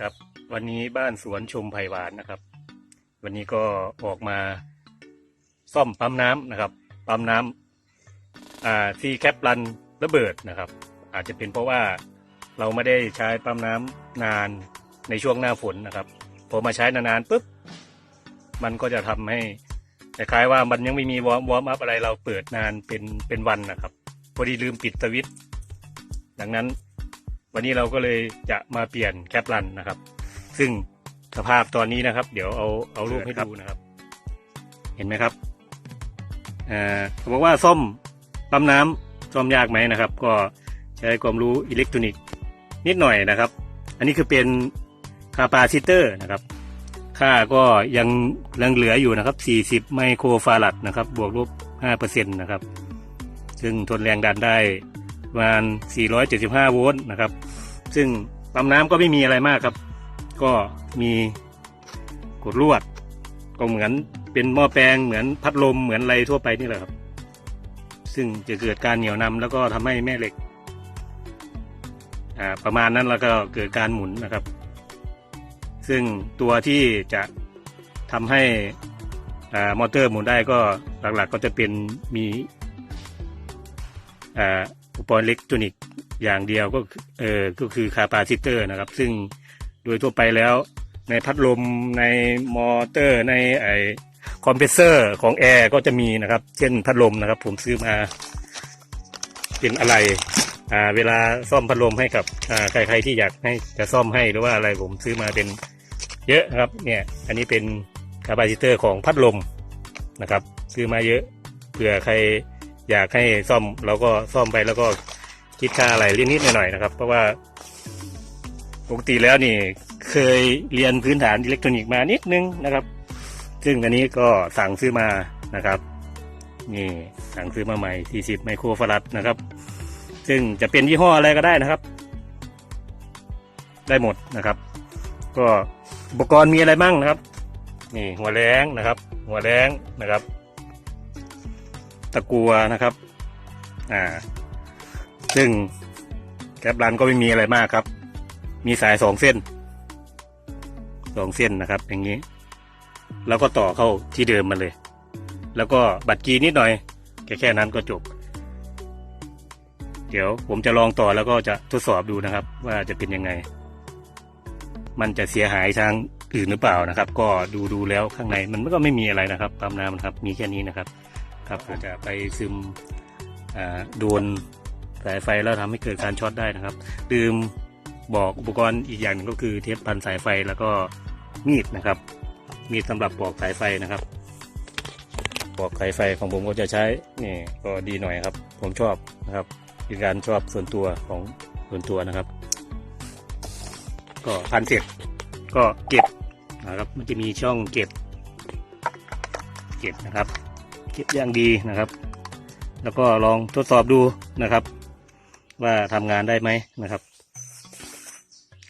ครับ วันนี้บ้านสวนชมไผ่หวานนะครับ วันนี้ก็ออกมาซ่อมปั๊มน้ำนะครับ ปั๊มน้ำอ่าที่แคปรันระเบิดนะครับ อาจจะเป็นเพราะว่าเราไม่ได้ใช้ปั๊มน้ำนานในช่วงหน้าฝนนะครับพอมาใช้นานๆปุ๊บมันก็จะทำให้คล้ายๆว่ามันยังไม่มีวอร์มวอร์มอัพอะไรเราเปิดนานเป็นเป็นวันนะครับ พอดีลืมปิดสวิตช์ดังนั้น วันนี้เราก็เลยจะมาเปลี่ยนแคปรันนะครับ ซึ่งสภาพตอนนี้นะครับ เดี๋ยวเอาเอารูปให้ดูนะครับ เห็นไหมครับอ่าเขาบอกว่าซ่อมปั๊มน้ำซ่อมยากไหมนะครับ ก็ใช้ความรู้อิเล็กทรอนิกส์นิดหน่อยนะครับ อันนี้คือเป็นคาปาซิเตอร์นะครับ ค่าก็ยังยังเหลืออยู่นะครับ 40 ไมโครฟารัดนะครับ บวกลบ5%นะครับ ซึ่งทนแรงดันได้ ประมาณ 475 โวลต์นะครับ ซึ่งปั๊มน้ำก็ไม่มีอะไรมากครับ ก็มีกดลวด ก็เหมือนเป็นหม้อแปลงเหมือนพัดลมเหมือนอะไรทั่วไปนี่แหละครับ ซึ่งจะเกิดการเหนี่ยวนำแล้วก็ทำให้แม่เหล็กประมาณนั้นแล้วก็เกิดการหมุนนะครับ ซึ่งตัวที่จะทำให้อมอเตอร์หมุนได้ก็หลักๆก็จะเป็นมี อุปกรณ์อิเล็กทรอนิกส์อย่างเดียวก็คือเออก็คือคาปาซิเตอร์นะครับ ซึ่งโดยทั่วไปแล้วในพัดลมในมอเตอร์ในไอคอมเพรสเซอร์ของแอร์ก็จะมีนะครับ เช่นพัดลมนะครับ ผมซื้อมาเป็นอะไรอ่าเวลาซ่อมพัดลมให้กับอ่าใครๆที่อยากให้จะซ่อมให้หรือว่าอะไรผมซื้อมาเป็นเยอะนะครับ เนี่ย อันนี้เป็นคาปาซิเตอร์ของพัดลมนะครับ ซื้อมาเยอะเผื่อใคร อยากให้ซ่อมเราก็ซ่อมไปแล้วก็คิดค่าอะไรนิดๆหน่อยๆนะครับ เพราะว่าปกติแล้วนี่เคยเรียนพื้นฐานอิเล็กทรอนิกส์มานิดนึงนะครับ ซึ่งอันนี้ก็สั่งซื้อมานะครับนี่สั่งซื้อมาใหม่ 40 ไมโครฟารัดนะครับ ซึ่งจะเป็นยี่ห้ออะไรก็ได้นะครับ ได้หมดนะครับ ก็อุปกรณ์มีอะไรบ้างนะครับ นี่หัวแรงนะครับ หัวแรงนะครับ ตะกัวนะครับ อ่า ซึ่งแก๊ปรันก็ไม่มีอะไรมากครับ มีสายสองเส้นสองเส้นนะครับ อย่างนี้ แล้วก็ต่อเข้าที่เดิมมาเลย แล้วก็บัตรกีนิดหน่อยแค่แค่นั้นก็จบ เดี๋ยวผมจะลองต่อแล้วก็จะทดสอบดูนะครับ ว่าจะเป็นยังไง มันจะเสียหายทางอื่นหรือเปล่านะครับ ก็ดูดูแล้วข้างในมันก็ไม่มีอะไรนะครับปั๊มน้ำนะครับ มีแค่นี้นะครับ ครับอาจจะไปซึมโดนสายไฟแล้วทำให้เกิดการช็อตได้นะครับ ลืมบอกอุปกรณ์อีกอย่างหนึ่งก็คือเทปพันสายไฟแล้วก็มีดนะครับ มีดสำหรับปอกสายไฟนะครับปอกสายไฟของผมก็จะใช้นี่ก็ดีหน่อยครับ ผมชอบนะครับเป็นการชอบส่วนตัวของส่วนตัวนะครับ ก็พันเสร็จก็เก็บนะครับ มันจะมีช่องเก็บ เก็บนะครับ เก็บอย่างดีนะครับ แล้วก็ลองทดสอบดูนะครับ ว่าทำงานได้ไหมนะครับ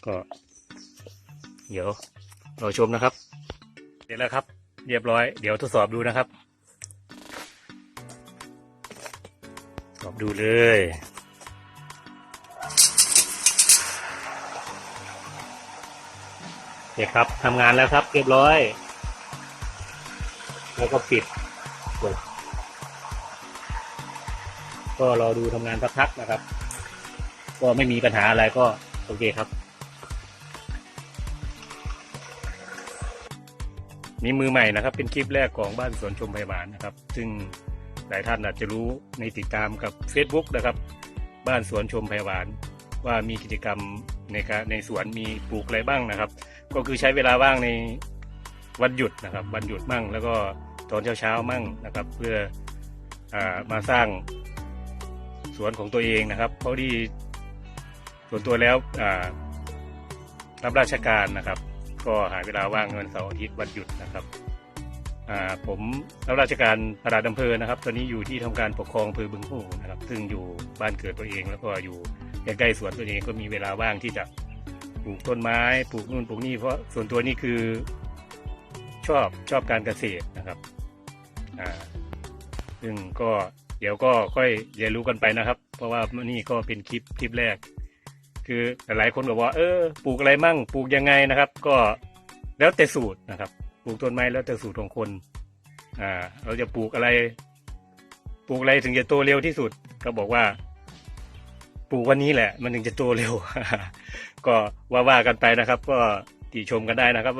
ก็ เดี๋ยวเราชมนะครับ เสร็จแล้วครับ เรียบร้อย เดี๋ยวทดสอบดูนะครับสอบดูเลยโอเคครับทำงานแล้วครับ เรียบร้อย แล้วก็ปิด กดก็รอดูทำงานสักพักนะครับ ก็ไม่มีปัญหาอะไรก็โอเคครับ นี่มือใหม่นะครับ เป็นคลิปแรกของบ้านสวนชมพยาบาลนะครับ ซึ่งหลายท่านอาจจะรู้ในติดตามกับ Facebook นะครับ บ้านสวนชมพยาบาลว่ามีกิจกรรมในการในสวนมีปลูกอะไรบ้างนะครับ ก็คือใช้เวลาว่างในวันหยุดนะครับ วันหยุดมั่งแล้วก็ ตอนเช้าๆมั่งนะครับ เพื่ออมาสร้างสวนของตัวเองนะครับ เพราะที่ส่วนตัวแล้วรับราชการนะครับ ก็หาเวลาว่างวันเสาร์อาทิตย์วันหยุดนะครับผมรับราชการปลัดอำเภอนะครับ ตอนนี้อยู่ที่ทำการปกครองอำเภอบึงหูนะครับ ซึ่งอยู่บ้านเกิดตัวเอง แล้วก็อยู่ใกล้ๆสวนตัวเองก็มีเวลาว่างที่จะปลูกต้นไม้ ปลูกนู่นปลูกนี่เพราะส่วนตัวนี่คือ ชอบชอบการเกษตรนะครับอ่าซึ่งก็เดี๋ยวก็ค่อยเรียนรู้กันไปนะครับ เพราะว่านี่ก็เป็นคลิปคลิปแรก คือหลายคนบอกว่า เออ ปลูกอะไรมั่งปลูกยังไงนะครับ ก็แล้วแต่สูตรนะครับ ปลูกต้นไม้แล้วแต่สูตรของคนอ่าเราจะปลูกอะไร ปลูกอะไรถึงจะโตเร็วที่สุด ก็บอกว่า ปลูกวันนี้แหละ มันถึงจะโตเร็ว ก็ว่าว่ากันไปนะครับ ก็ติชมกันได้นะครับ